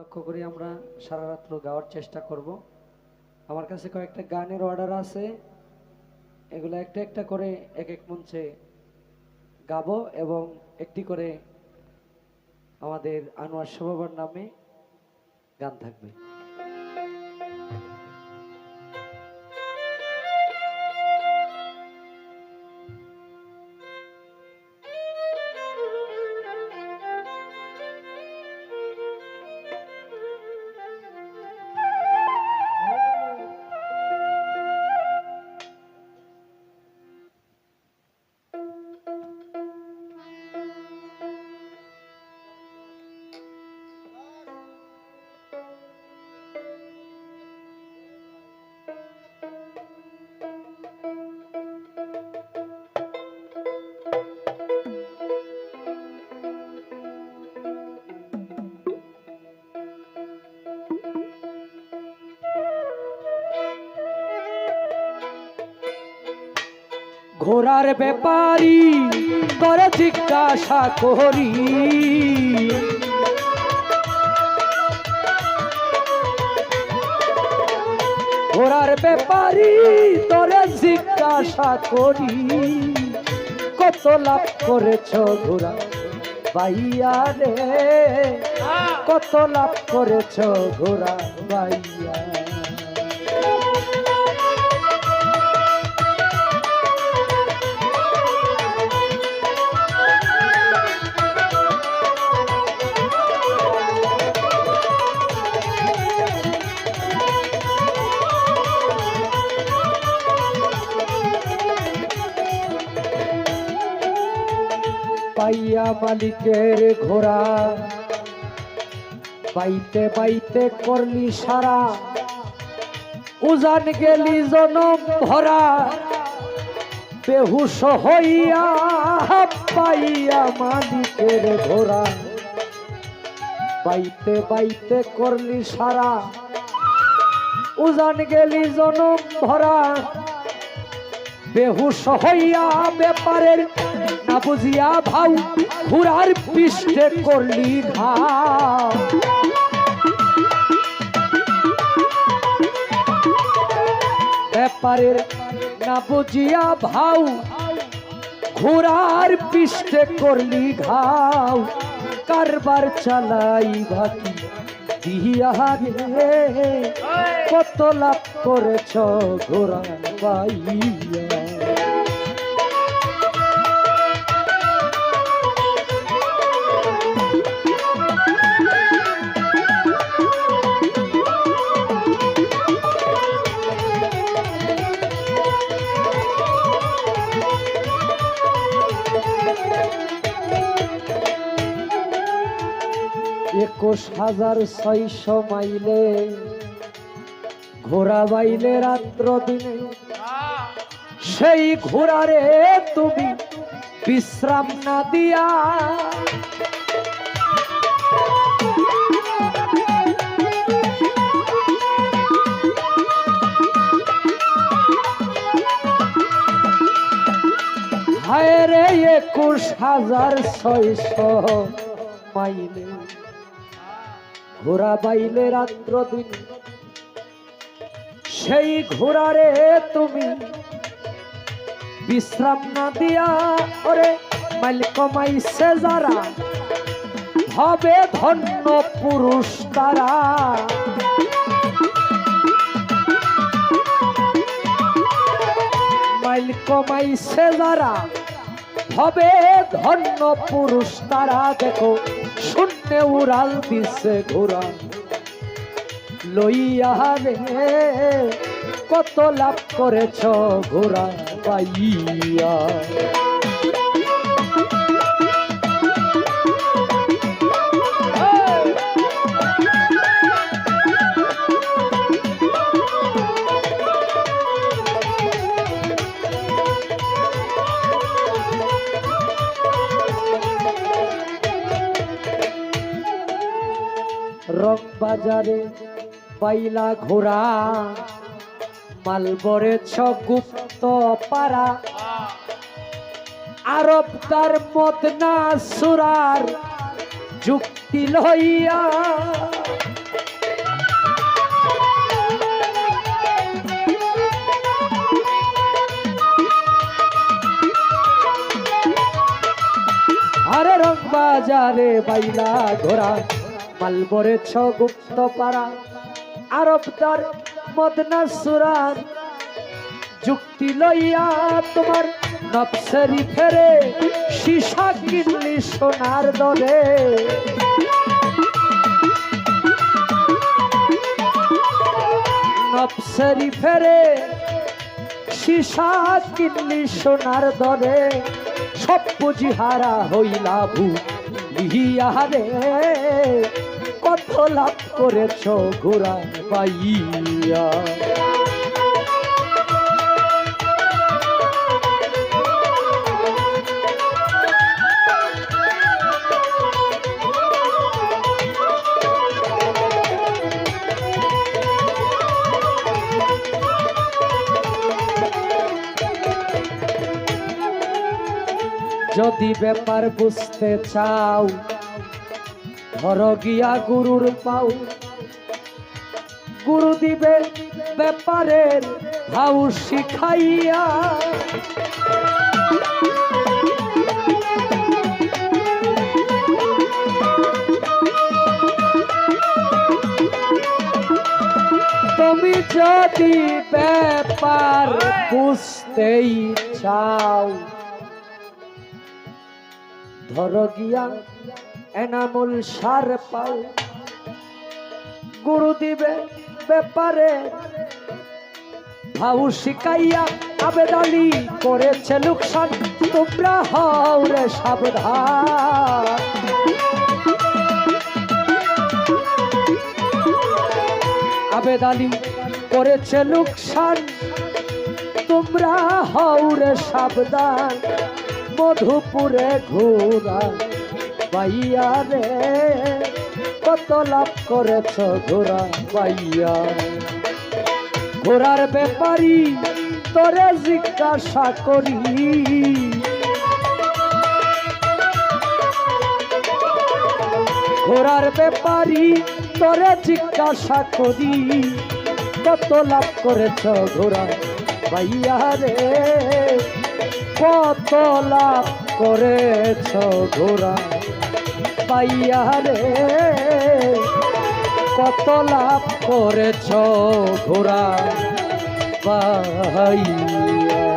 লক্ষ্য করি আমরা সারা রাত্র গাওয়ার চেষ্টা করব। আমার কাছে কয়েকটা গানের অর্ডার আছে। এগুলো একটা একটা করে এক এক মঞ্চে গাবো এবং একটি করে আমাদের আনোয়ার সভাবার নামে গান থাকবে। ঘোড়ার ব্যাপারি, করে জিজ্ঞাসা করি। ঘোড়ার ব্যাপারি, তোরে জিজ্ঞাসা করি। কত লাভ করেছ ঘোড়া বাইয়া রে? কত লাভ করেছ ঘোড়া বাইয়া মালিকের ঘোড়া। বাইতে বাইতে করলি সারা। উজান গেলি জনম ভরা। বেহুশ হইয়া পাইয়া মালিকের ঘোড়া। বাইতে বাইতে করলি সারা। উজান গেলি জনম ভরা। বেহুশ হইয়া ব্যাপারের না বুঝিয়া ভাউ, ঘুরার পৃষ্ঠে করলি ঘা। ব্যাপারের না বুঝিয়া ভাউ ঘোড়ার পৃষ্ঠে করলি ঘাও কারবার চালাই রে? কত লাভ করেছ ঘোড়া পাইয়া? একুশ হাজার ছয়শো মাইলে ঘোড়া বাইলে রাত্র দিনে। সেই ঘোড়ারে তুমি বিশ্রাম না দিয়া। হায় রে একুশ হাজার ছয়শো মাইলে ঘোড়া বাইলে রাত্র দিন। সেই ঘোড়ারে তুমি বিশ্রাম না দিয়া, ওরে মাইল কমাইছে যারা হবে ধন্য পুরুষ তারা। মাইল কমাইছে যারা হবে ধন্য পুরুষ তারা। দেখো শূন্য উড়াল দিছে ঘোরা লইয়া রে কত লাভ করেছ ঘোরা পাইয়া। রক বাজারে পাইলা ঘোড়া। মালবরে ছুপ্ত পারা আরব তার মত না সুরার যুক্তি লইয়া। আরে রং বাজারে বাইলা ঘোড়া। মালবরে ছ গুপ্ত পাড়া আরবদার মদনা সুরার। যুক্তি লইয়া তোমার নবসেরি ফেরে সীসা কিনলি সোনার দরে। নবসেরি ফেরে সীসা কিনলি সোনার দরে। সব পুঁজি হারা হইলা ভু লিহিয়ারে কত লাভ করেছ ঘোরা পাইয়া। যদি ব্যাপার বুঝতে চাও, ধর গিয়া গুরুর পাও। গুরু দিবে ব্যাপারের ভাউ শিখাইয়া। তুমি যদি ব্যাপার বুঝতেই চাও ধর গিয়া এনামুল সার পাও। গুরু দিবে ব্যাপারে। ভাউ শিকাইয়া আবেদালি করেছে লোকসান। তোমরা হও রে সাবধান। আবেদালি করেছে লোকসান। তোমরা হও রে সাবধান। মধুপুরে ঘোরা। বাইয়া রে, কত লাভ করেছ ঘোরা বাইয়া ঘোরার ব্যাপারি, তোরে জিজ্ঞাসা করি। ঘোরার ব্যাপারি, তোরে জিজ্ঞাসা করি। কত লাভ করেছ ঘোরা বাইয়া রে কত লাভ করেছ ঘোরা পাইয়া রে কত লাভ করেছ ঘোরা পাইয়া